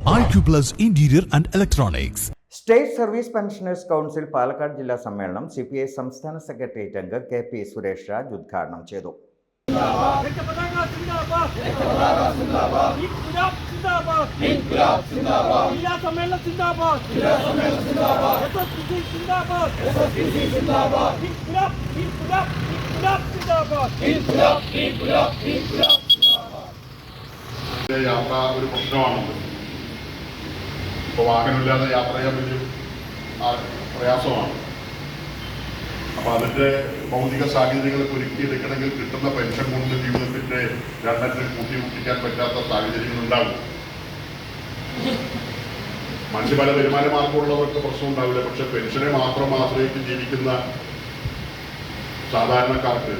Acuplus interior and Electronics. State service pensioners council Palakkad ജില്ലാ സമ്മേളനം C P I സംസ്ഥാന secretariat അംഗം K P Suresh Raj ഉദ്ഘാടനം ചെയ്തു യാത്ര ഒരു പ്രശ്നമാണല്ലോ ഇപ്പോൾ വാഹനമില്ലാതെ യാത്ര ചെയ്യാൻ ആ- പ്രയാസമാണ്. അപ്പോൾ അതിന്റെ ഭൗതിക സാഹചര്യങ്ങളൊക്കെ ഒരുക്കിയെടുക്കണമെങ്കിൽ കിട്ടുന്ന പെൻഷൻ കൊണ്ട് ജീവിതത്തിന്റെ രണ്ടത്തിൽ കൂട്ടി മുട്ടിക്കാൻ പറ്റാത്ത സാഹചര്യങ്ങൾ ഉണ്ടാകും മറ്റ് പല വരുമാന മാർഗമുള്ളവർക്ക് പ്രശ്നം ഉണ്ടാവില്ല പക്ഷെ പെൻഷനെ മാത്രം ആശ്രയിച്ച് ജീവിക്കുന്ന സാധാരണക്കാർക്ക്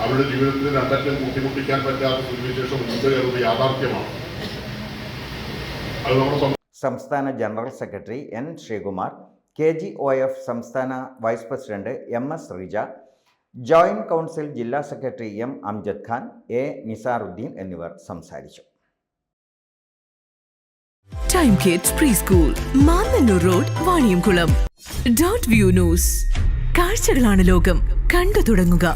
അവരുടെ ജീവിതത്തിൽ രണ്ടറ്റം കൂട്ടിമുട്ടിക്കാൻ പറ്റാത്ത സ്ഥിതിവിശേഷം മുമ്പ് കയറുന്നത് യാഥാർത്ഥ്യമാണ്. സംസ്ഥാന general secretary N Sreekumar K G O F സംസ്ഥാന vice president M S Rija joint council ജില്ലാ secretary M Amjad Khan A Nizaruddin എന്നിവർ സംസാരിച്ചു. Time kids pre school Mannannur road Vaniyamkulam dot view news കാഴ്ചകളാണ് ലോകം. കണ്ടു തുടങ്ങുക.